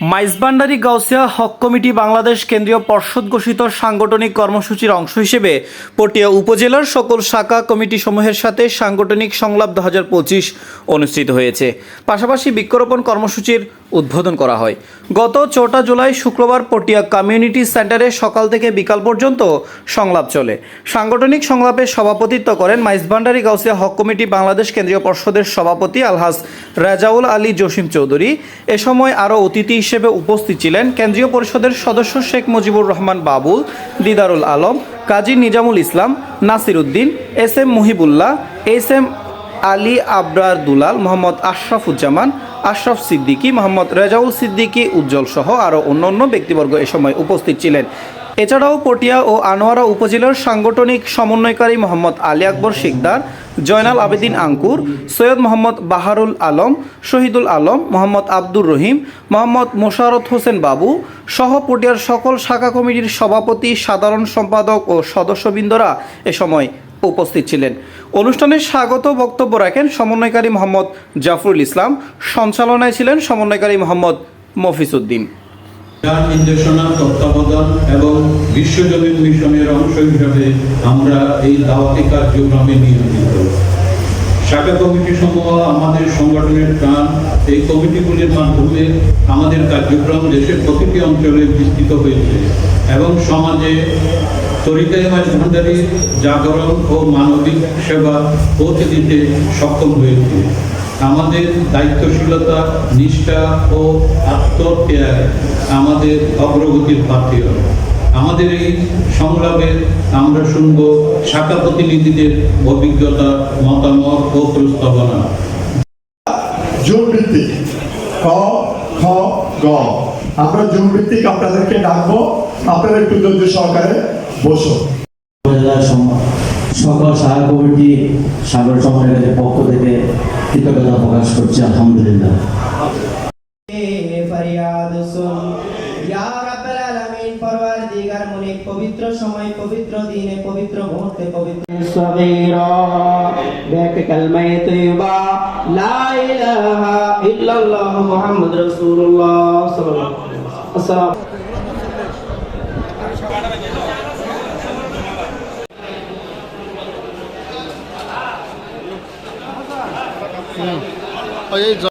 মাইজবান্ডারি গাউসিয়া হক committee Bangladesh কেন্দ্রীয় পর্ষদ ঘোষিত সাংগঠনিক কর্মসূচির অংশ হিসেবে পটিয়া উপজেলার সকল শাখা কমিটি সমূহের সাথে সাংগঠনিক সংলাপ দু হাজার পঁচিশ অনুষ্ঠিত হয়েছে। পাশাপাশি বৃক্ষরোপণ কর্মসূচির উদ্বোধন করা হয়। গত চৌঠা জুলাই শুক্রবার পটিয়া কমিউনিটি সেন্টারে সকাল থেকে বিকাল পর্যন্ত সংলাপ চলে। সাংগঠনিক সংলাপে সভাপতিত্ব করেন মাইজবান্ডারি গাউসিয়া হক কমিটি বাংলাদেশ কেন্দ্রীয় পর্ষদের সভাপতি আলহাজ রাজাউল আলী জসিম চৌধুরী। এ সময় আরও অতিথি হিসেবে উপস্থিত ছিলেন কেন্দ্রীয় পরিষদের সদস্য Sheikh Mujibur Rahman Babul, Didarul Alam, Kazi Nizamul Islam, Nasir Uddin, S M Muhibullah, S M Ali Abrar Dulal, Mohammad Ashrafuzzaman Ashraf Siddiqui, Mohammad Rezaul Siddiqui, Ujjal সহ আরও অন্যান্য ব্যক্তিবর্গ এ সময় উপস্থিত ছিলেন। এছাড়াও পটিয়া ও আনোয়ারা উপজেলার সাংগঠনিক সমন্বয়কারী মোহাম্মদ আলী আকবর শিকদার, জয়নাল আবেদিন আঙ্কুর, সৈয়দ মোহাম্মদ বাহারুল আলম, শহীদুল আলম, মোহাম্মদ আব্দুর রহিম, মোহাম্মদ মোশারত হোসেন বাবু সহ পটিয়ার সকল শাখা কমিটির সভাপতি, সাধারণ সম্পাদক ও সদস্যবৃন্দরা এ সময় উপস্থিত ছিলেন। অনুষ্ঠানে স্বাগত বক্তব্য রাখেন সমন্বয়কারী মোহাম্মদ জাফরুল ইসলাম। সঞ্চালনায় ছিলেন সমন্বয়কারী মোহাম্মদ মফিসুদ্দিন নির্দেশনা তত্ত্বাবধান এবং বিশ্বজনীন মিশনের অংশ হিসাবে আমরা এই দাওয়াতি কার্যক্রমে নিয়োজিত। শাখা কমিটি সমূহ আমাদের সংগঠনের প্রাণ। এই কমিটিগুলির মাধ্যমে আমাদের কার্যক্রম দেশের প্রতিটি অঞ্চলে বিস্তৃত হয়েছে এবং সমাজে তরিকায় মাঝ ভান্ডারী জাগরণ ও মানবিক সেবা পৌঁছে দিতে সক্ষম হয়েছে। আমাদের দায়িত্বশীলতা, নিষ্ঠা ও আত্মত্যাগ আমাদের অগ্রগতির পাথেয়। আমাদের এই সংলাপে আমরা শুনব শাখা প্রতিনিধিদের অভিজ্ঞতা, মতামত ও প্রস্তাবনা। ভিত্তিক ক, খ আমরা আপনাদেরকে ডাকবো। আপনারা একটু ধৈর্য সহকারে সম- সকল সহায়ক কমিটি সাগর সমন্বয়ের পক্ষ থেকে কৃতজ্ঞতা প্রকাশ করছি আলহামদুলিল্লাহ। পবিত্র সময় পবিত্র দিনে পবিত্র মুহূর্তে পবিত্র সগীরা বেক তৈবা লা ইলাহা ইল্লাল্লাহ মুহাম্মদ রাসূলুল্লাহ সাল্লাল্লাহু আলাইহি ওয়াসাল্লাম। 嗯，好像一直。